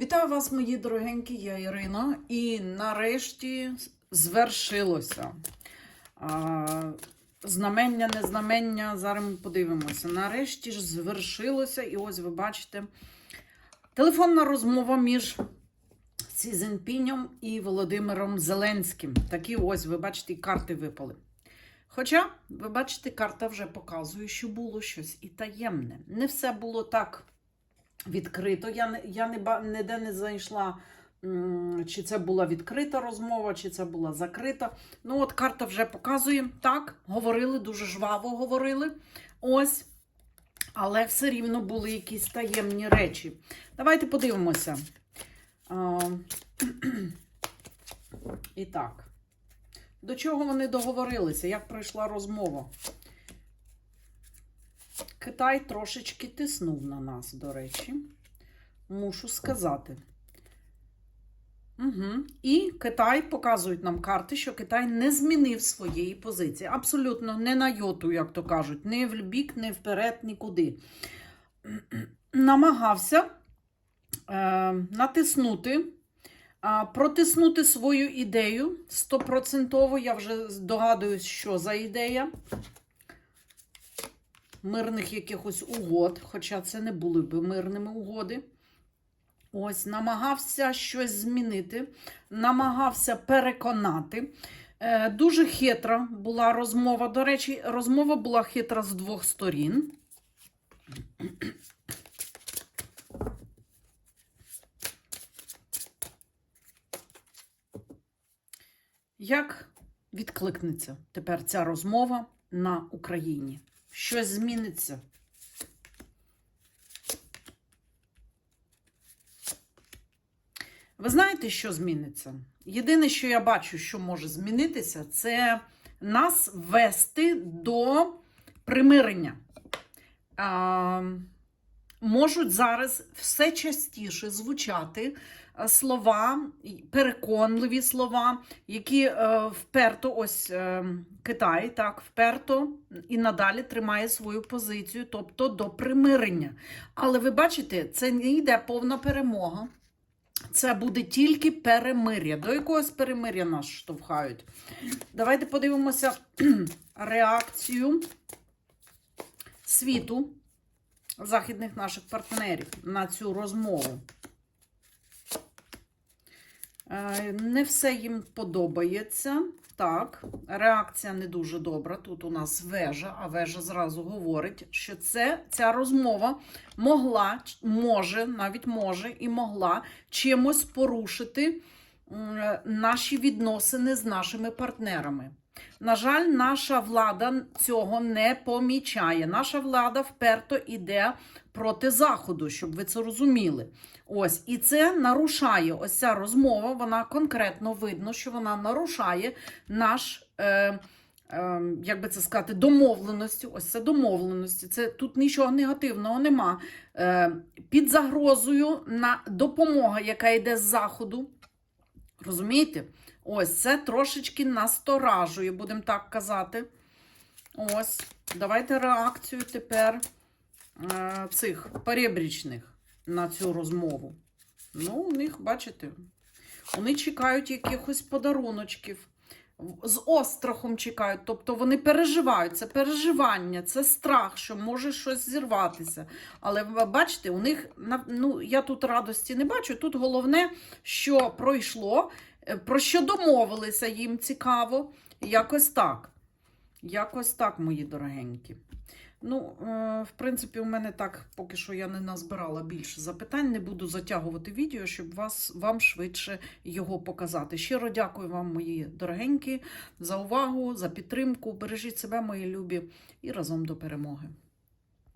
Вітаю вас, мої дорогенькі, я Ірина. І нарешті звершилося. Знамення, не знамення, зараз ми подивимося. Нарешті ж звершилося, і ось ви бачите телефонна розмова між Сі Цзіньпінем і Володимиром Зеленським. Такі ось, ви бачите, і карти випали. Хоча, ви бачите, карта вже показує, що було щось і таємне. Не все було так відкрито. Я, я не, ніде не знайшла, чи це була відкрита розмова, чи це була закрита. Ну, от карта вже показує. Так, говорили, дуже жваво говорили. Ось. Але все рівно були якісь таємні речі. Давайте подивимося. І так. До чого вони договорилися? Як пройшла розмова? Китай трошечки тиснув на нас, до речі. Мушу сказати. Угу. І Китай показують нам карти, що Китай не змінив своєї позиції. Абсолютно не на йоту, як то кажуть, ні в бік, ні вперед, нікуди. Намагався е, натиснути, е, протиснути свою ідею стопроцентово. Я вже здогадуюсь, що за ідея мирних якихось угод, хоча це не були би мирними угоди. Ось, намагався щось змінити, намагався переконати. Е, дуже хитра була розмова. До речі, розмова була хитра з двох сторін. Як відкликнеться тепер ця розмова на Україні? Щось зміниться? Ви знаєте, що зміниться? Єдине, що я бачу, що може змінитися, це нас вести до примирення. Можуть зараз все частіше звучати е, слова, переконливі слова, які е, вперто ось е, Китай так вперто і надалі тримає свою позицію, тобто до примирення. Але ви бачите, це не йде повна перемога. Це буде тільки перемир'я. До якогось перемир'я нас штовхають. Давайте подивимося реакцію світу, західних наших партнерів на цю розмову. Е, Не все їм подобається. Так, реакція не дуже добра. Тут у нас вежа, а вежа зразу говорить, що це, ця розмова могла, може, навіть може і могла чимось порушити наші відносини з нашими партнерами. На жаль, наша влада цього не помічає. Наша влада вперто іде проти Заходу, щоб ви це розуміли. Ось, і це нарушає ось ця розмова. Вона конкретно видно, що вона нарушає наш. Е, е, як би це сказати, домовленості. Ось це домовленості. Це тут нічого негативного нема. Е, під загрозою на допомога, яка йде з заходу. Розумієте? Ось це трошечки насторажує, будемо так казати. Ось, давайте реакцію тепер е, цих перебрічних на цю розмову. Ну, у них, бачите, вони чекають якихось подаруночків. З острахом чекають, тобто вони переживають, це переживання, це страх, що може щось зірватися. Але бачите, у них ну, я тут радості не бачу. Тут головне, що пройшло, про що домовилися, їм цікаво. Якось так. Якось так, мої дорогенькі. Ну, е, в принципі, у мене так поки що я не назбирала більше запитань. Не буду затягувати відео, щоб вас, вам швидше його показати. Щиро дякую вам, мої дорогенькі, за увагу, за підтримку. Бережіть себе, мої любі, і разом до перемоги.